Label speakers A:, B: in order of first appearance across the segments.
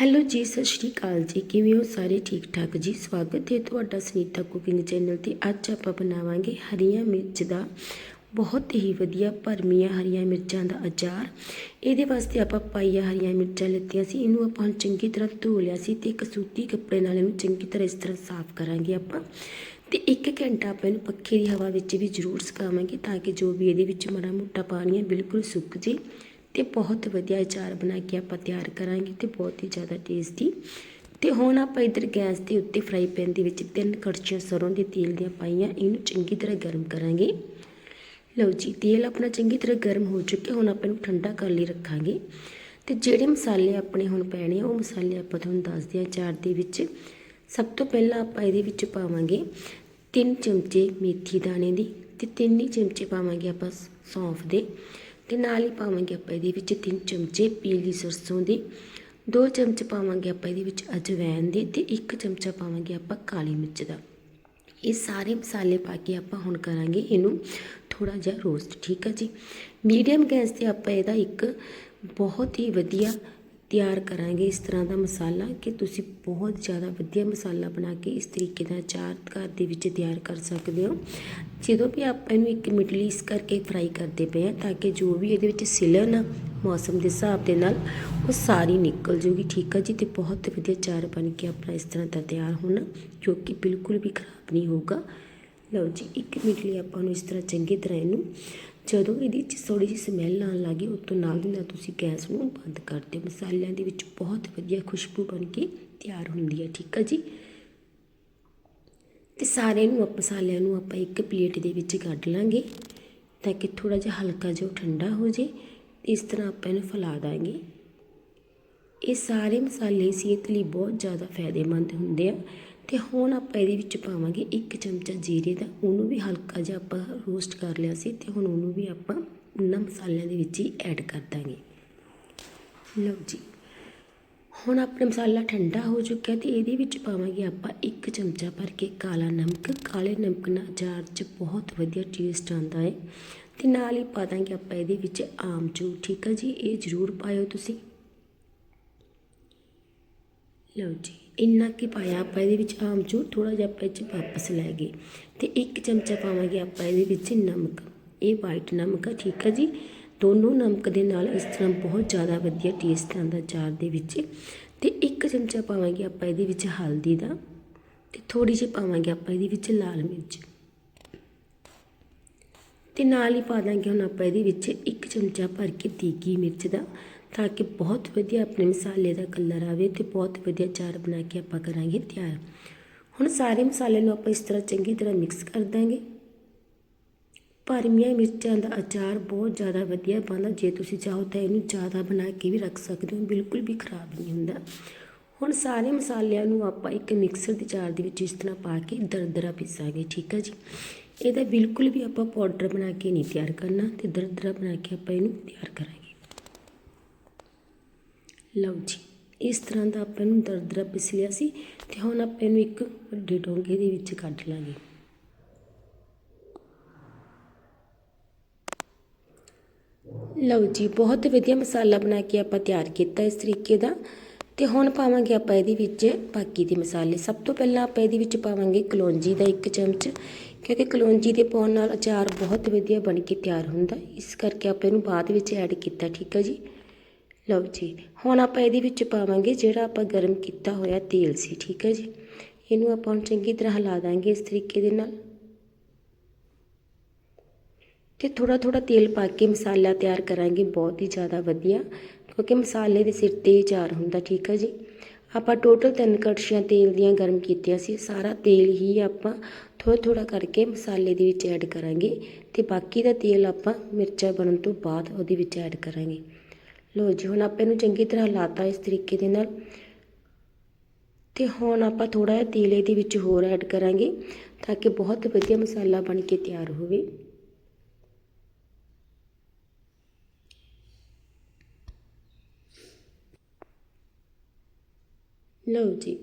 A: Hello ਜੀ, ਸਤਿ ਸ਼੍ਰੀ ਅਕਾਲ ਜੀ। ਕਿਵੇਂ ਹੋ ਸਾਰੇ? ਠੀਕ ਠਾਕ ਜੀ। ਸਵਾਗਤ ਹੈ ਤੁਹਾਡਾ ਸੁਨੀਤਾ ਕੁਕਿੰਗ ਚੈਨਲ ਤੇ। ਅੱਜ ਆਪਾਂ ਬਣਾਵਾਂਗੇ ਹਰੀਆਂ ਮਿਰਚ ਦਾ ਬਹੁਤ ਹੀ ਵਧੀਆ ਭਰਮੀਆਂ ਹਰੀਆਂ ਮਿਰਚਾਂ ਦਾ ਅਚਾਰ। ਇਹਦੇ ਵਾਸਤੇ ਆਪਾਂ ਪਾਈਆ ਹਰੀਆਂ ਮਿਰਚਾਂ ਲਿੱਤੀਆਂ ਸੀ। ਇਹਨੂੰ ਆਪਾਂ ਹੁਣ ਚੰਗੀ ਤਰ੍ਹਾਂ ਧੋ ਲਿਆ ਸੀ ਤੇ ਇੱਕ ਸੂਤੀ ਕੱਪੜੇ ਨਾਲ ਇਹਨੂੰ ਚੰਗੀ ਤਰ੍ਹਾਂ ਇਸ ਤਰ੍ਹਾਂ ਸਾਫ਼ ਕਰਾਂਗੇ ਆਪਾਂ। ਤੇ ਇੱਕ ਘੰਟਾ ਆਪਾਂ ਇਹਨੂੰ ਪੱਖੇ ਦੀ ਹਵਾ ਵਿੱਚ ਵੀ ਜ਼ਰੂਰ ਸੁਕਾਵਾਂਗੇ ਤਾਂ ਕਿ ਜੋ ਵੀ ਇਹਦੇ ਵਿੱਚ ਮਾੜਾ ਮੋਟਾ ਪਾਣੀ ਹੈ, ਬਿਲਕੁਲ ਸੁੱਕ ਜੇ। ਤੇ ਬਹੁਤ ਵਧੀਆ ਅਚਾਰ ਬਣਾ ਕੇ ਆਪਾਂ ਤਿਆਰ ਕਰਾਂਗੇ ਤੇ ਬਹੁਤ ਹੀ ਜ਼ਿਆਦਾ ਟੇਸਟੀ ਤੇ ਹੁਣ ਆਪਾਂ ਇਧਰ ਗੈਸ ਦੇ ਉੱਤੇ ਫਰਾਈ ਪੈਨ ਦੇ ਵਿੱਚ ਤਿੰਨ ਕੜਛੀਆਂ ਸਰੋਂ ਦੇ ਤੇਲ ਦੀਆਂ ਪਾਈਆਂ, ਇਹਨੂੰ ਚੰਗੀ ਤਰ੍ਹਾਂ ਗਰਮ ਕਰਾਂਗੇ। ਲਓ ਜੀ, ਤੇਲ ਆਪਣਾ ਚੰਗੀ ਤਰ੍ਹਾਂ ਗਰਮ ਹੋ ਚੁੱਕਿਆ, ਹੁਣ ਆਪਾਂ ਇਹਨੂੰ ਠੰਡਾ ਕਰ ਲਈ ਰੱਖਾਂਗੇ। ਤੇ ਜਿਹੜੇ ਮਸਾਲੇ ਆਪਣੇ ਹੁਣ ਪੈਣੇ ਆ ਉਹ ਮਸਾਲੇ ਆਪਾਂ ਤੁਹਾਨੂੰ ਦੱਸਦੇ ਆ ਅਚਾਰ ਦੇ ਵਿੱਚ। ਸਭ ਤੋਂ ਪਹਿਲਾਂ ਆਪਾਂ ਇਹਦੇ ਵਿੱਚ ਪਾਵਾਂਗੇ ਤਿੰਨ ਚਮਚੇ ਮੇਥੀ ਦਾਣੇ ਦੀ ਤੇ ਤਿੰਨ ਹੀ ਚਮਚੇ ਪਾਵਾਂਗੇ ਆਪਾਂ ਸੌਂਫ ਦੇ। ਤੇ ਨਾਲ ਹੀ ਪਾਵਾਂਗੇ ਆਪਾਂ ਇਹਦੇ ਵਿੱਚ ਤਿੰਨ ਚਮਚੇ ਪੀਲੀ ਸਰਸੋਂ ਦੀ, ਦੋ ਚਮਚ ਪਾਵਾਂਗੇ ਆਪਾਂ ਇਹਦੇ ਵਿੱਚ ਅਜਵਾਇਣ ਦੇ ਤੇ ਇੱਕ ਚਮਚਾ ਪਾਵਾਂਗੇ ਆਪਾਂ ਕਾਲੀ ਮਿਰਚ ਦਾ। ਇਹ ਸਾਰੇ ਮਸਾਲੇ ਪਾ ਕੇ ਆਪਾਂ ਹੁਣ ਕਰਾਂਗੇ ਇਹਨੂੰ ਥੋੜਾ ਜਿਹਾ ਰੋਸਟ ਠੀਕ ਹੈ ਜੀ? ਮੀਡੀਅਮ ਗੈਸ ਤੇ ਆਪਾਂ ਇਹਦਾ ਇੱਕ ਬਹੁਤ ਹੀ ਵਧੀਆ ਤਿਆਰ ਕਰਾਂਗੇ ਇਸ ਤਰ੍ਹਾਂ ਦਾ ਮਸਾਲਾ ਕਿ ਤੁਸੀਂ ਬਹੁਤ ਜ਼ਿਆਦਾ ਵਧੀਆ ਮਸਾਲਾ ਬਣਾ ਕੇ ਇਸ ਤਰੀਕੇ ਦਾ ਅਚਾਰ ਘਰ ਦੇ ਵਿੱਚ ਤਿਆਰ ਕਰ ਸਕਦੇ ਹੋ। ਜਦੋਂ ਵੀ ਆਪਾਂ ਇਹਨੂੰ ਇੱਕ ਮਿਡਲੀ ਇਸ ਕਰਕੇ ਫਰਾਈ ਕਰਦੇ ਪਏ ਆ ਤਾਂ ਕਿ ਜੋ ਵੀ ਇਹਦੇ ਵਿੱਚ ਸਿਲਨ ਆ ਮੌਸਮ ਦੇ ਹਿਸਾਬ ਦੇ ਨਾਲ ਉਹ ਸਾਰੀ ਨਿਕਲ ਜੂਗੀ ਠੀਕ ਆ ਜੀ? ਤੇ ਬਹੁਤ ਵਧੀਆ ਚਾਰ ਬਣ ਕੇ ਆਪਣਾ ਇਸ ਤਰ੍ਹਾਂ ਦਾ ਤਿਆਰ ਹੋਣਾ ਜੋ ਕਿ ਬਿਲਕੁਲ ਵੀ ਖਰਾਬ ਨਹੀਂ ਹੋਊਗਾ। ਲਓ ਜੀ, ਇੱਕ ਮਿੰਟ ਲਈ ਆਪਾਂ ਨੂੰ ਇਸ ਤਰ੍ਹਾਂ ਚੰਗੀ ਤਰ੍ਹਾਂ ਇਹਨੂੰ ਜਦੋਂ ਇਹਦੀ ਚ ਥੋੜੀ ਜਿਹੀ ਸਮੈਲ ਆਉਣ ਲੱਗੇ, ਉਸ ਤੋਂ ਨਾਲ ਦੀ ਨਾਲ ਤੁਸੀਂ ਗੈਸ ਨੂੰ ਬੰਦ ਕਰ ਦਿਓ। ਮਸਾਲਿਆਂ ਦੇ ਵਿੱਚ ਬਹੁਤ ਵਧੀਆ ਖੁਸ਼ਬੂ ਬਣ ਕੇ ਤਿਆਰ ਹੁੰਦੀ ਹੈ, ਠੀਕ ਹੈ ਜੀ? ਤੇ ਸਾਰੇ ਨੂੰ ਆਪਾਂ, ਮਸਾਲਿਆਂ ਨੂੰ ਆਪਾਂ ਇੱਕ ਪਲੇਟ ਦੇ ਵਿੱਚ ਕੱਢ ਲਾਂਗੇ ਤਾਂ ਕਿ ਥੋੜਾ ਜਿਹਾ ਹਲਕਾ ਜਿਹਾ ਠੰਡਾ ਹੋ ਜੇ। ਇਸ ਤਰ੍ਹਾਂ ਆਪਾਂ ਇਹਨੂੰ ਫੈਲਾ ਦਾਂਗੇ। ਇਹ ਸਾਰੇ ਮਸਾਲੇ ਸਿਹਤ ਲਈ ਬਹੁਤ ਜ਼ਿਆਦਾ ਫਾਇਦੇਮੰਦ ਹੁੰਦੇ ਆ। ਤੇ ਹੁਣ ਆਪਾਂ ਇਹਦੇ ਵਿੱਚ ਪਾਵਾਂਗੇ ਇੱਕ ਚਮਚਾ ਜੀਰੇ ਦਾ, ਉਹਨੂੰ ਵੀ ਹਲਕਾ ਜਿਹਾ ਆਪਾਂ ਰੋਸਟ ਕਰ ਲਿਆ ਸੀ ਤੇ ਹੁਣ ਉਹਨੂੰ ਵੀ ਆਪਾਂ ਉਹਨਾਂ ਮਸਾਲਿਆਂ ਦੇ ਵਿੱਚ ਹੀ ਐਡ ਕਰ ਦਾਂਗੇ। ਲਓ ਜੀ, ਹੁਣ ਆਪਣਾ ਮਸਾਲਾ ਠੰਡਾ ਹੋ ਚੁੱਕਿਆ ਤੇ ਇਹਦੇ ਵਿੱਚ ਪਾਵਾਂਗੇ ਆਪਾਂ ਇੱਕ ਚਮਚਾ ਭਰ ਕੇ ਕਾਲਾ ਨਮਕ। ਕਾਲੇ ਨਮਕ ਨਾਲ ਅਚਾਰ 'ਚ ਬਹੁਤ ਵਧੀਆ ਟੇਸਟ ਆਉਂਦਾ ਹੈ ਤੇ ਨਾਲ ਹੀ ਪਾ ਦਾਂਗੇ ਆਪਾਂ ਇਹਦੇ ਵਿੱਚ ਆਮਚੂਰ, ਠੀਕ ਹੈ ਜੀ? ਇਹ ਜ਼ਰੂਰ ਪਾਇਓ ਤੁਸੀਂ। ਲਓ ਜੀ, ਇੰਨਾ ਕੀ ਪਾਇਆ ਆਪਾਂ ਇਹਦੇ ਵਿੱਚ ਆਮਚੂਰ ਥੋੜਾ ਜਿਹਾ ਆਪਾਂ ਇਹ 'ਚ ਵਾਪਸ ਲੈ ਗਏ। ਤੇ ਇੱਕ ਚਮਚਾ ਪਾਵਾਂਗੇ ਆਪਾਂ ਇਹਦੇ ਵਿੱਚ ਨਮਕ, ਇਹ ਵਾਈਟ ਨਮਕ ਆ, ਠੀਕ ਆ ਜੀ? ਦੋਨੋਂ ਨਮਕ ਦੇ ਨਾਲ ਇਸ ਤਰ੍ਹਾਂ ਬਹੁਤ ਜ਼ਿਆਦਾ ਵਧੀਆ ਟੇਸਟ ਆਉਂਦਾ ਚਾਰ ਦੇ ਵਿੱਚ। ਤੇ ਇੱਕ ਚਮਚਾ ਪਾਵਾਂਗੇ ਆਪਾਂ ਇਹਦੇ ਵਿੱਚ ਹਲਦੀ ਦਾ, ਤੇ ਥੋੜੀ ਜਿਹੀ ਪਾਵਾਂਗੇ ਆਪਾਂ ਇਹਦੇ ਵਿੱਚ ਲਾਲ ਮਿਰਚ। ਤੇ ਨਾਲ ਹੀ ਪਾ ਦਾਂਗੇ ਹੁਣ ਆਪਾਂ ਇਹਦੇ ਵਿੱਚ ਇੱਕ ਚਮਚਾ ਭਰ ਕੇ ਤੀਕੀ ਮਿਰਚ ਦਾ। ਤਾਂ ਕਿ ਬਹੁਤ ਵਧੀਆ ਆਪਣੇ ਮਸਾਲੇ ਦਾ ਕਲਰ ਆਵੇ ਤੇ ਬਹੁਤ ਵਧੀਆ ਚਾਰ ਬਣਾ ਕੇ ਆਪਾਂ ਕਰਾਂਗੇ ਤਿਆਰ। ਹੁਣ ਸਾਰੇ ਮਸਾਲੇ ਨੂੰ ਆਪਾਂ ਇਸ ਤਰ੍ਹਾਂ ਚੰਗੀ ਤਰ੍ਹਾਂ ਮਿਕਸ ਕਰ ਦਾਂਗੇ। ਭਰਮੀਆਂ ਮਿਰਚਾਂ ਦਾ ਅਚਾਰ ਬਹੁਤ ਜ਼ਿਆਦਾ ਵਧੀਆ ਬਣਦਾ। ਜੇ ਤੁਸੀਂ ਚਾਹੋ ਤਾਂ ਇਹਨੂੰ ਜ਼ਿਆਦਾ ਬਣਾ ਕੇ ਵੀ ਰੱਖ ਸਕਦੇ ਹੋ, ਬਿਲਕੁਲ ਵੀ ਖਰਾਬ ਨਹੀਂ ਹੁੰਦਾ। ਹੁਣ ਸਾਰੇ ਮਸਾਲਿਆਂ ਨੂੰ ਆਪਾਂ ਇੱਕ ਮਿਕਸਰ ਦੇ ਜਾਰ ਦੇ ਵਿੱਚ ਇਸ ਤਰ੍ਹਾਂ ਪਾ ਕੇ ਦਰਦਰਾ ਪੀਸਾਂਗੇ, ਠੀਕ ਹੈ ਜੀ? ਇਹਦਾ ਬਿਲਕੁਲ ਵੀ ਆਪਾਂ ਪਾਊਡਰ ਬਣਾ ਕੇ ਨਹੀਂ ਤਿਆਰ ਕਰਨਾ ਤੇ ਦਰਦਰਾ ਬਣਾ ਕੇ ਆਪਾਂ ਇਹਨੂੰ ਤਿਆਰ ਕਰਾਂਗੇ। ਲਓ ਜੀ, ਇਸ ਤਰ੍ਹਾਂ ਦਾ ਆਪਾਂ ਨੂੰ ਦਰਦਰਾ ਪਿਸ ਲਿਆ ਸੀ ਤੇ ਹੁਣ ਆਪਾਂ ਇਹਨੂੰ ਇੱਕ ਵੱਡੇ ਡੋਂਗੇ ਦੇ ਵਿੱਚ ਕੱਢ ਲਾਂਗੇ। ਲਓ ਜੀ, ਬਹੁਤ ਵਧੀਆ ਮਸਾਲਾ ਬਣਾ ਕੇ ਆਪਾਂ ਤਿਆਰ ਕੀਤਾ ਇਸ ਤਰੀਕੇ ਦਾ ਤੇ ਹੁਣ ਪਾਵਾਂਗੇ ਆਪਾਂ ਇਹਦੇ ਵਿੱਚ ਬਾਕੀ ਦੇ ਮਸਾਲੇ। ਸਭ ਤੋਂ ਪਹਿਲਾਂ ਆਪਾਂ ਇਹਦੇ ਵਿੱਚ ਪਾਵਾਂਗੇ ਕਲੌਂਜੀ ਦਾ ਇੱਕ ਚਮਚ, ਕਿਉਂਕਿ ਕਲੌਂਜੀ ਦੇ ਪਾਉਣ ਨਾਲ ਅਚਾਰ ਬਹੁਤ ਵਧੀਆ ਬਣ ਕੇ ਤਿਆਰ ਹੁੰਦਾ। ਇਸ ਕਰਕੇ ਆਪਾਂ ਇਹਨੂੰ ਬਾਅਦ ਵਿੱਚ ਐਡ ਕੀਤਾ, ਠੀਕ ਹੈ ਜੀ? ਲਓ ਜੀ, ਹੁਣ ਆਪਾਂ ਇਹਦੇ ਵਿੱਚ ਪਾਵਾਂਗੇ ਜਿਹੜਾ ਆਪਾਂ ਗਰਮ ਕੀਤਾ ਹੋਇਆ ਤੇਲ ਸੀ, ਠੀਕ ਹੈ ਜੀ? ਇਹਨੂੰ ਆਪਾਂ ਹੁਣ ਚੰਗੀ ਤਰ੍ਹਾਂ ਹਿਲਾ ਦਾਂਗੇ ਇਸ ਤਰੀਕੇ ਦੇ ਨਾਲ। ਤੇ ਥੋੜਾ ਥੋੜਾ ਤੇਲ ਪਾ ਕੇ ਮਸਾਲਾ ਤਿਆਰ ਕਰਾਂਗੇ, ਬਹੁਤ ਹੀ ਜ਼ਿਆਦਾ ਵਧੀਆ, ਕਿਉਂਕਿ ਮਸਾਲੇ ਦੇ ਸਿਰ ਤੇ ਹੀ ਚਾਰ ਹੁੰਦਾ, ਠੀਕ ਹੈ ਜੀ? ਆਪਾਂ ਟੋਟਲ ਤਿੰਨ ਕੜਛੀਆਂ ਤੇਲ ਦੀਆਂ ਗਰਮ ਕੀਤੀਆਂ ਸੀ, ਸਾਰਾ ਤੇਲ ਹੀ ਆਪਾਂ ਥੋੜਾ ਥੋੜਾ ਕਰਕੇ ਮਸਾਲੇ ਦੇ ਵਿੱਚ ਐਡ ਕਰਾਂਗੇ ਤੇ ਬਾਕੀ ਦਾ ਤੇਲ ਆਪਾਂ ਮਿਰਚਾਂ ਬਣਨ ਤੋਂ ਬਾਅਦ ਉਹਦੇ ਵਿੱਚ ਐਡ ਕਰਾਂਗੇ। ਲੋ ਜੀ, ਹੁਣ ਆਪਾਂ ਇਹਨੂੰ ਚੰਗੀ ਤਰ੍ਹਾਂ ਲਾਤਾ ਇਸ ਤਰੀਕੇ ਦੇ ਨਾਲ। ਤੇ ਹੁਣ ਆਪਾਂ ਥੋੜਾ ਜਿਹਾ ਤੇਲ ਇਹਦੇ ਵਿੱਚ ਹੋਰ ਐਡ ਕਰਾਂਗੇ ਤਾਂ ਕਿ ਬਹੁਤ ਵਧੀਆ ਮਸਾਲਾ ਬਣ ਕੇ ਤਿਆਰ ਹੋਵੇ। ਲਓ ਜੀ।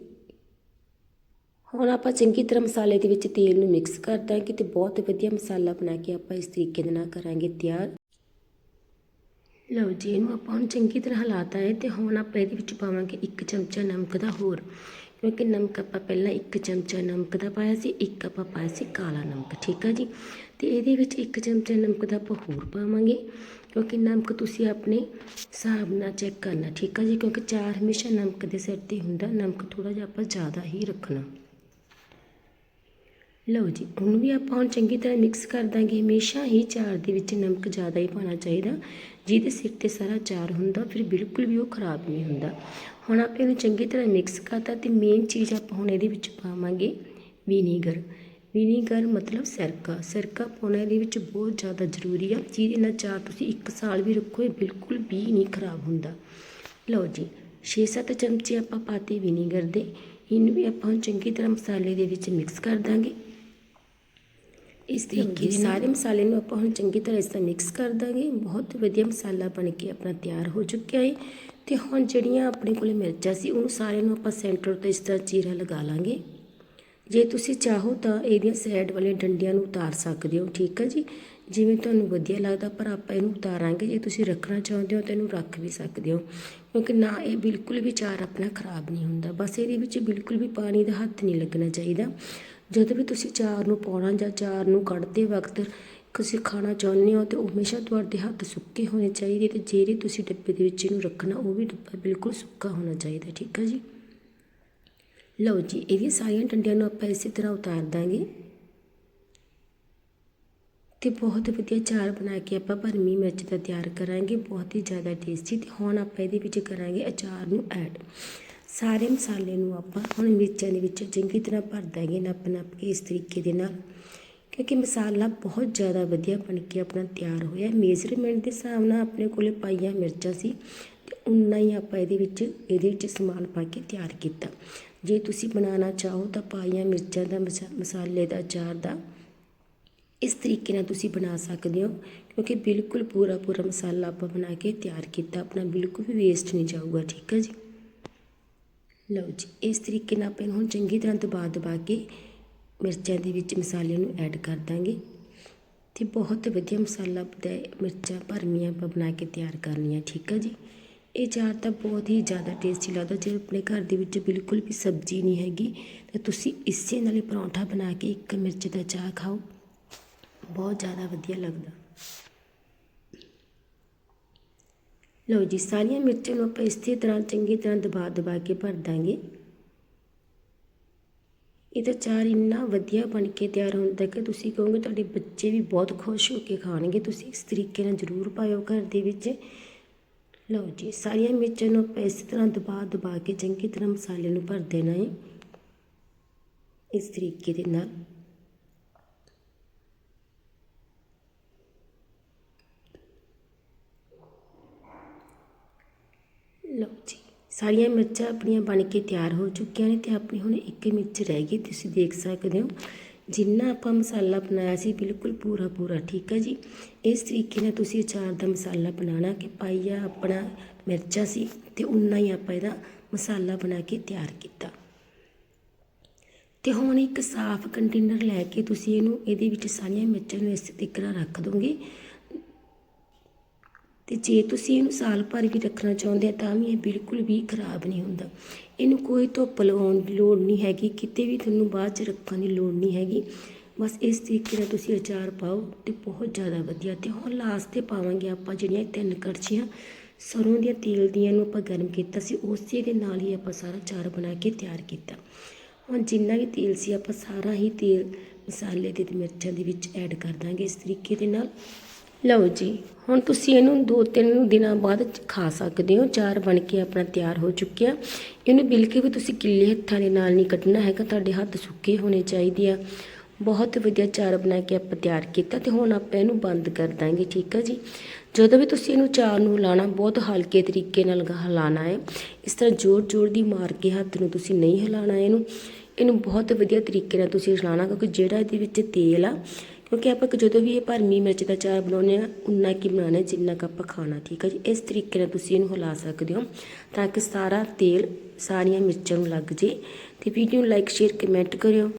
A: ਹੁਣ ਆਪਾਂ ਚੰਗੀ ਤਰ੍ਹਾਂ ਮਸਾਲੇ ਦੇ ਵਿੱਚ ਤੇਲ ਨੂੰ ਮਿਕਸ ਕਰ ਦਾਂਗੇ ਤੇ ਬਹੁਤ ਵਧੀਆ ਮਸਾਲਾ ਬਣਾ ਕੇ ਆਪਾਂ ਇਸ ਤਰੀਕੇ ਦੇ ਨਾਲ ਕਰਾਂਗੇ ਤਿਆਰ। ਲਓ ਜੀ, ਇਹਨੂੰ ਆਪਾਂ ਹੁਣ ਚੰਗੀ ਤਰ੍ਹਾਂ ਹਿਲਾਤਾ ਹੈ ਤੇ ਹੁਣ ਆਪਾਂ ਇਹਦੇ ਵਿੱਚ ਪਾਵਾਂਗੇ ਇੱਕ ਚਮਚਾ ਨਮਕ ਦਾ ਹੋਰ। ਕਿਉਂਕਿ ਨਮਕ ਆਪਾਂ ਪਹਿਲਾਂ ਇੱਕ ਚਮਚਾ ਨਮਕ ਦਾ ਪਾਇਆ ਸੀ, ਇੱਕ ਆਪਾਂ ਪਾਇਆ ਸੀ ਕਾਲਾ ਨਮਕ, ਠੀਕ ਆ ਜੀ? ਤੇ ਇਹਦੇ ਵਿੱਚ ਇੱਕ ਚਮਚਾ ਨਮਕ ਦਾ ਆਪਾਂ ਹੋਰ ਪਾਵਾਂਗੇ, ਕਿਉਂਕਿ ਨਮਕ ਤੁਸੀਂ ਆਪਣੇ ਹਿਸਾਬ ਨਾਲ ਚੈੱਕ ਕਰਨਾ, ਠੀਕ ਆ ਜੀ? ਕਿਉਂਕਿ ਚਾਰ ਹਮੇਸ਼ਾ ਨਮਕ ਦੇ ਸਿਰ ਤੇ ਹੁੰਦਾ, ਨਮਕ ਥੋੜਾ ਜਿਹਾ ਆਪਾਂ ਜ਼ਿਆਦਾ ਹੀ ਰੱਖਣਾ। ਲਓ ਜੀ, ਹੁਣ ਵੀ ਆਪਾਂ ਹੁਣ ਚੰਗੀ ਤਰ੍ਹਾਂ ਮਿਕਸ ਕਰ ਦਾਂਗੇ। ਹਮੇਸ਼ਾ ਹੀ ਚਾਰ ਦੇ ਵਿੱਚ ਨਮਕ ਜ਼ਿਆਦਾ ਹੀ ਪਾਉਣਾ ਚਾਹੀਦਾ। ਜਿਹਦੇ ਸਿਰ ਤੇ ਸਾਰਾ ਚਾਰ ਹੁੰਦਾ, ਫਿਰ ਬਿਲਕੁਲ ਵੀ ਉਹ ਖਰਾਬ ਨਹੀਂ ਹੁੰਦਾ। ਹੁਣ ਆਪਾਂ ਇਹਨੂੰ ਚੰਗੀ ਤਰ੍ਹਾਂ ਮਿਕਸ ਕਰਤਾ ਤੇ ਮੇਨ ਚੀਜ਼ ਆਪਾਂ ਹੁਣ ਇਹਦੇ ਵਿੱਚ ਪਾਵਾਂਗੇ ਵਿਨੀਗਰ ਵਿਨੀਗਰ ਮਤਲਬ ਸਰਕਾ। ਸਰਕਾ ਪਾਉਣਾ ਇਹਦੇ ਵਿੱਚ ਬਹੁਤ ਜ਼ਿਆਦਾ ਜ਼ਰੂਰੀ ਆ। ਜਿਹਦੇ ਨਾਲ ਚਾਰ ਤੁਸੀਂ ਇੱਕ ਸਾਲ ਵੀ ਰੱਖੋ, ਇਹ ਬਿਲਕੁਲ ਵੀ ਨਹੀਂ ਖਰਾਬ ਹੁੰਦਾ। ਲਓ ਜੀ 6-7 ਚਮਚੇ ਆਪਾਂ ਪਾਤੇ ਵਿਨੀਗਰ ਦੇ। ਇਹਨੂੰ ਵੀ ਆਪਾਂ ਹੁਣ ਚੰਗੀ ਤਰ੍ਹਾਂ ਮਸਾਲੇ ਦੇ ਵਿੱਚ ਮਿਕਸ ਕਰ ਦਾਂਗੇ। ਇਸ ਤਰੀਕੇ ਦੇ ਸਾਰੇ ਮਸਾਲੇ ਨੂੰ ਆਪਾਂ ਹੁਣ ਚੰਗੀ ਤਰ੍ਹਾਂ ਇਸ ਤਰ੍ਹਾਂ ਮਿਕਸ ਕਰ ਦਾਂਗੇ। ਬਹੁਤ ਵਧੀਆ ਮਸਾਲਾ ਬਣ ਕੇ ਆਪਣਾ ਤਿਆਰ ਹੋ ਚੁੱਕਿਆ ਹੈ ਤੇ ਹੁਣ ਜਿਹੜੀਆਂ ਆਪਣੇ ਕੋਲੇ ਮਿਰਚਾਂ ਸੀ ਉਹਨੂੰ ਸਾਰੇ ਨੂੰ ਆਪਾਂ ਸੈਂਟਰ ਤੋਂ ਇਸ ਤਰ੍ਹਾਂ ਚੀਰਾ ਲਗਾ ਲਾਂਗੇ। ਜੇ ਤੁਸੀਂ ਚਾਹੋ ਤਾਂ ਇਹਦੀਆਂ ਸਾਈਡ ਵਾਲੀਆਂ ਡੰਡੀਆਂ ਨੂੰ ਉਤਾਰ ਸਕਦੇ ਹੋ ਠੀਕ ਹੈ ਜੀ? ਜਿਵੇਂ ਤੁਹਾਨੂੰ ਵਧੀਆ ਲੱਗਦਾ ਪਰ ਆਪਾਂ ਇਹਨੂੰ ਉਤਾਰਾਂਗੇ। ਜੇ ਤੁਸੀਂ ਰੱਖਣਾ ਚਾਹੁੰਦੇ ਹੋ ਤਾਂ ਇਹਨੂੰ ਰੱਖ ਵੀ ਸਕਦੇ ਹੋ। ਕਿਉਂਕਿ ਨਾ ਇਹ ਬਿਲਕੁਲ ਵੀ ਚਾਰ ਆਪਣਾ ਖਰਾਬ ਨਹੀਂ ਹੁੰਦਾ। ਬਸ ਇਹਦੇ ਵਿੱਚ ਬਿਲਕੁਲ ਵੀ ਪਾਣੀ ਦਾ ਹੱਥ ਨਹੀਂ ਲੱਗਣਾ ਚਾਹੀਦਾ। ਜਦੋਂ ਵੀ ਤੁਸੀਂ ਚਾਰ ਨੂੰ ਪਾਉਣਾ ਜਾਂ ਚਾਰ ਨੂੰ ਕੱਢਦੇ ਵਕਤ ਤੁਸੀਂ ਖਾਣਾ ਚਾਹੁੰਦੇ ਹੋ ਤੇ ਹਮੇਸ਼ਾ ਤੁਹਾਡੇ ਹੱਥ ਸੁੱਕੇ ਹੋਣੇ ਚਾਹੀਦੇ ਤੇ ਜਿਹੜੇ ਤੁਸੀਂ ਡੱਬੇ ਦੇ ਵਿੱਚ ਇਹਨੂੰ ਰੱਖਣਾ, ਉਹ ਵੀ ਡੱਬਾ ਬਿਲਕੁਲ ਸੁੱਕਾ ਹੋਣਾ ਚਾਹੀਦਾ, ਠੀਕ ਹੈ ਜੀ? ਲਓ ਜੀ ਇਹਦੀਆਂ ਸਾਰੀਆਂ ਡੰਡੀਆਂ ਨੂੰ ਆਪਾਂ ਇਸੇ ਤਰ੍ਹਾਂ ਉਤਾਰ ਦਾਂਗੇ। ਤੇ ਬਹੁਤ ਵਧੀਆ ਚਾਰ ਬਣਾ ਕੇ ਆਪਾਂ ਭਰਮੀ ਮਿਰਚ ਦਾ ਤਿਆਰ ਕਰਾਂਗੇ, ਬਹੁਤ ਹੀ ਜ਼ਿਆਦਾ ਟੇਸਟੀ ਤੇ ਹੁਣ ਆਪਾਂ ਇਹਦੇ ਵਿੱਚ ਕਰਾਂਗੇ ਅਚਾਰ ਨੂੰ ਐਡ ਸਾਰੇ ਮਸਾਲੇ ਨੂੰ ਆਪਾਂ ਹੁਣ ਮਿਰਚਾਂ ਦੇ ਵਿੱਚ ਚੰਗੀ ਤਰ੍ਹਾਂ ਭਰ ਦਾਂਗੇ ਨੱਪ ਨੱਪ ਕੇ ਇਸ ਤਰੀਕੇ ਦੇ ਨਾਲ, ਕਿਉਂਕਿ ਮਸਾਲਾ ਬਹੁਤ ਜ਼ਿਆਦਾ ਵਧੀਆ ਬਣ ਕੇ ਆਪਣਾ ਤਿਆਰ ਹੋਇਆ। ਮੇਜ਼ਰਮੈਂਟ ਦੇ ਹਿਸਾਬ ਨਾਲ ਆਪਣੇ ਕੋਲੇ ਪਾਈਆਂ ਮਿਰਚਾਂ ਸੀ ਤੇ ਉਨਾ ਹੀ ਆਪਾਂ ਇਹਦੇ ਵਿੱਚ ਇਹਦੇ ਵਿੱਚ ਸਮਾਨ ਪਾ ਕੇ ਤਿਆਰ ਕੀਤਾ। ਜੇ ਤੁਸੀਂ ਬਣਾਉਣਾ ਚਾਹੋ ਤਾਂ ਪਾਈਆਂ ਮਿਰਚਾਂ ਦਾ ਮਸਾ- ਮਸਾਲੇ ਦਾ, ਅਚਾਰ ਦਾ, ਇਸ ਤਰੀਕੇ ਨਾਲ ਤੁਸੀਂ ਬਣਾ ਸਕਦੇ ਹੋ, ਕਿਉਂਕਿ ਬਿਲਕੁਲ ਪੂਰਾ ਪੂਰਾ ਮਸਾਲਾ ਆਪਾਂ ਬਣਾ ਕੇ ਤਿਆਰ ਕੀਤਾ। ਆਪਣਾ ਬਿਲਕੁਲ ਵੀ ਵੇਸਟ ਨਹੀਂ ਜਾਊਗਾ, ਠੀਕ ਹੈ ਜੀ? ਲਓ ਜੀ, ਇਸ ਤਰੀਕੇ ਨਾਲ ਆਪਾਂ ਹੁਣ ਚੰਗੀ ਤਰ੍ਹਾਂ ਦਬਾ ਦਬਾ ਕੇ ਮਿਰਚਾਂ ਦੇ ਵਿੱਚ ਮਸਾਲੇ ਨੂੰ ਐਡ ਕਰ ਦਾਂਗੇ। ਤੇ ਬਹੁਤ ਵਧੀਆ ਮਸਾਲਾ ਦਾ ਮਿਰਚਾਂ ਭਰਮੀਆਂ ਆਪਾਂ ਬਣਾ ਕੇ ਤਿਆਰ ਕਰਨੀਆਂ, ਠੀਕ ਆ ਜੀ? ਇਹ ਚਾਰ ਤਾਂ ਬਹੁਤ ਹੀ ਜ਼ਿਆਦਾ ਟੇਸਟੀ ਲੱਗਦਾ, ਜੇ ਆਪਣੇ ਘਰ ਦੇ ਵਿੱਚ ਬਿਲਕੁਲ ਵੀ ਸਬਜ਼ੀ ਨਹੀਂ ਹੈਗੀ, ਤਾਂ ਤੁਸੀਂ ਇਸੇ ਨਾਲ ਹੀ ਪਰੌਂਠਾ ਬਣਾ ਕੇ ਇੱਕ ਮਿਰਚ ਦਾ ਚਾਹ ਖਾਓ। ਬਹੁਤ ਜ਼ਿਆਦਾ ਵਧੀਆ ਲੱਗਦਾ। ਲਓ ਜੀ, ਸਾਰੀਆਂ ਮਿਰਚਾਂ ਨੂੰ ਆਪਾਂ ਇਸੇ ਤਰ੍ਹਾਂ ਚੰਗੀ ਤਰ੍ਹਾਂ ਦਬਾ ਦਬਾ ਕੇ ਭਰ ਦਾਂਗੇ। ਇਹਦਾ ਚਾਰ ਇੰਨਾ ਵਧੀਆ ਬਣ ਕੇ ਤਿਆਰ ਹੁੰਦਾ ਕਿ ਤੁਸੀਂ ਕਹੋਗੇ ਤੁਹਾਡੇ ਬੱਚੇ ਵੀ ਬਹੁਤ ਖੁਸ਼ ਹੋ ਕੇ ਖਾਣਗੇ। ਤੁਸੀਂ ਇਸ ਤਰੀਕੇ ਨਾਲ ਜ਼ਰੂਰ ਪਾਇਓ ਘਰ ਦੇ ਵਿੱਚ। ਲਓ ਜੀ, ਸਾਰੀਆਂ ਮਿਰਚਾਂ ਨੂੰ ਆਪਾਂ ਇਸੇ ਤਰ੍ਹਾਂ ਦਬਾ ਦਬਾ ਕੇ ਚੰਗੀ ਤਰ੍ਹਾਂ ਮਸਾਲੇ ਨੂੰ ਭਰ ਦੇਣਾ ਹੈ। ਇਸ ਤਰੀਕੇ ਦੇ ਨਾਲ। ਲਓ ਜੀ, ਸਾਰੀਆਂ ਮਿਰਚਾਂ ਆਪਣੀਆਂ ਬਣ ਕੇ ਤਿਆਰ ਹੋ ਚੁੱਕੀਆਂ ਨੇ ਤੇ ਆਪਣੀ ਹੁਣ ਇੱਕ ਮਿਰਚ ਰਹਿ ਗਈ, ਤੁਸੀਂ ਦੇਖ ਸਕਦੇ ਹੋ। ਜਿੰਨਾ ਆਪਾਂ ਮਸਾਲਾ ਬਣਾਇਆ ਸੀ, ਬਿਲਕੁਲ ਪੂਰਾ ਪੂਰਾ, ਠੀਕ ਹੈ ਜੀ? ਇਸ ਤਰੀਕੇ ਨਾਲ ਤੁਸੀਂ ਅਚਾਰ ਦਾ ਮਸਾਲਾ ਬਣਾਉਣਾ ਕਿ ਪਾਈਆ ਆਪਣਾ ਮਿਰਚਾਂ ਸੀ ਤੇ ਉਨਾ ਹੀ ਆਪਾਂ ਇਹਦਾ ਮਸਾਲਾ ਬਣਾ ਕੇ ਤਿਆਰ ਕੀਤਾ। ਤੇ ਹੁਣ ਇੱਕ ਸਾਫ਼ ਕੰਟੇਨਰ ਲੈ ਕੇ ਤੁਸੀਂ ਇਹਨੂੰ, ਇਹਦੇ ਵਿੱਚ ਸਾਰੀਆਂ ਮਿਰਚਾਂ ਨੂੰ ਇਸ ਤਰੀਕੇ ਨਾਲ ਰੱਖ ਦੋਗੇ। ਅਤੇ ਜੇ ਤੁਸੀਂ ਇਹਨੂੰ ਸਾਲ ਭਰ ਵੀ ਰੱਖਣਾ ਚਾਹੁੰਦੇ ਆ, ਤਾਂ ਵੀ ਇਹ ਬਿਲਕੁਲ ਵੀ ਖਰਾਬ ਨਹੀਂ ਹੁੰਦਾ। ਇਹਨੂੰ ਕੋਈ ਧੁੱਪ ਲਗਾਉਣ ਦੀ ਲੋੜ ਨਹੀਂ ਹੈਗੀ, ਕਿਤੇ ਵੀ ਤੁਹਾਨੂੰ ਬਾਅਦ ਚ ਰੱਖਣ ਦੀ ਲੋੜ ਨਹੀਂ ਹੈਗੀ। ਬਸ ਇਸ ਤਰੀਕੇ ਨਾਲ ਤੁਸੀਂ ਅਚਾਰ ਪਾਓ ਤੇ ਬਹੁਤ ਜ਼ਿਆਦਾ ਵਧੀਆ। ਤੇ ਹੁਣ ਲਾਸਟ ਤੇ ਪਾਵਾਂਗੇ ਆਪਾਂ ਜਿਹੜੀਆਂ ਤਿੰਨ ਕੜਛੀਆਂ। ਸਰੋਂ ਦੀਆਂ, ਤੇਲ ਦੀਆਂ ਨੂੰ ਆਪਾਂ ਗਰਮ ਕੀਤਾ ਸੀ, ਉਸੇ ਦੇ ਨਾਲ ਹੀ ਆਪਾਂ ਸਾਰਾ ਅਚਾਰ ਬਣਾ ਕੇ ਤਿਆਰ ਕੀਤਾ। ਹੁਣ ਜਿੰਨਾ ਵੀ ਤੇਲ ਸੀ, ਆਪਾਂ ਸਾਰਾ ਹੀ ਤੇਲ ਮਸਾਲੇ ਦੇ ਤੇ ਮਿਰਚਾਂ ਦੇ ਵਿੱਚ ਐਡ ਕਰ ਦਾਂਗੇ। ਇਸ ਤਰੀਕੇ ਦੇ ਨਾਲ ਲਓ ਜੀ, ਹੁਣ ਤੁਸੀਂ ਇਹਨੂੰ ਦੋ ਤਿੰਨ ਦਿਨਾਂ ਬਾਅਦ ਖਾ ਸਕਦੇ ਹੋ। ਚਾਰ ਬਣ ਕੇ ਆਪਣਾ ਤਿਆਰ ਹੋ ਚੁੱਕਿਆ। ਇਹਨੂੰ ਬਿਲਕੁਲ ਵੀ ਤੁਸੀਂ ਗਿੱਲੇ ਹੱਥਾਂ ਦੇ ਨਾਲ ਨਹੀਂ ਕੱਢਣਾ ਹੈਗਾ। ਤੁਹਾਡੇ ਹੱਥ ਸੁੱਕੇ ਹੋਣੇ ਚਾਹੀਦੇ ਆ। ਬਹੁਤ ਵਧੀਆ ਚਾਰ ਬਣਾ ਕੇ ਆਪਾਂ ਤਿਆਰ ਕੀਤਾ ਤੇ ਹੁਣ ਆਪਾਂ ਇਹਨੂੰ ਬੰਦ ਕਰ ਦਾਂਗੇ, ਠੀਕ ਆ ਜੀ? ਜਦੋਂ ਵੀ ਤੁਸੀਂ ਇਹਨੂੰ ਚਾਰ ਨੂੰ ਹਿਲਾਉਣਾ ਬਹੁਤ ਹਲਕੇ ਤਰੀਕੇ ਨਾਲ ਗ- ਹਿਲਾਉਣਾ ਹੈ। ਇਸ ਤਰ੍ਹਾਂ ਜ਼ੋਰ ਜ਼ੋਰ ਦੀ ਮਾਰ ਕੇ ਹੱਥ ਨੂੰ ਤੁਸੀਂ ਨਹੀਂ ਹਿਲਾਉਣਾ ਇਹਨੂੰ। ਇਹਨੂੰ ਬਹੁਤ ਵਧੀਆ ਤਰੀਕੇ ਨਾਲ ਤੁਸੀਂ ਹਿਲਾਉਣਾ ਕਿਉਂਕਿ ਜਿਹੜਾ ਇਹਦੇ ਵਿੱਚ ਤੇਲ ਆ ਕਿਉਂਕਿ ਆਪਾਂ ਜਦੋਂ ਵੀ ਇਹ ਭਰਮੀ ਮਿਰਚ ਦਾ ਚਾਰ ਬਣਾਉਂਦੇ ਆ ਉਨਾ ਕੀ ਬਣਾਉਣਾ ਜਿੰਨਾ ਕੁ ਆਪਾਂ ਖਾਣਾ, ਠੀਕ ਹੈ ਜੀ? ਇਸ ਤਰੀਕੇ ਨਾਲ ਤੁਸੀਂ ਇਹਨੂੰ ਹਿਲਾ ਸਕਦੇ ਹੋ ਤਾਂ ਕਿ ਸਾਰਾ ਤੇਲ ਸਾਰੀਆਂ ਮਿਰਚਾਂ ਨੂੰ ਲੱਗ ਜੇ ਤੇ ਵੀਡੀਓ ਨੂੰ ਲਾਈਕ ਸ਼ੇਅਰ ਕਮੈਂਟ ਕਰਿਓ।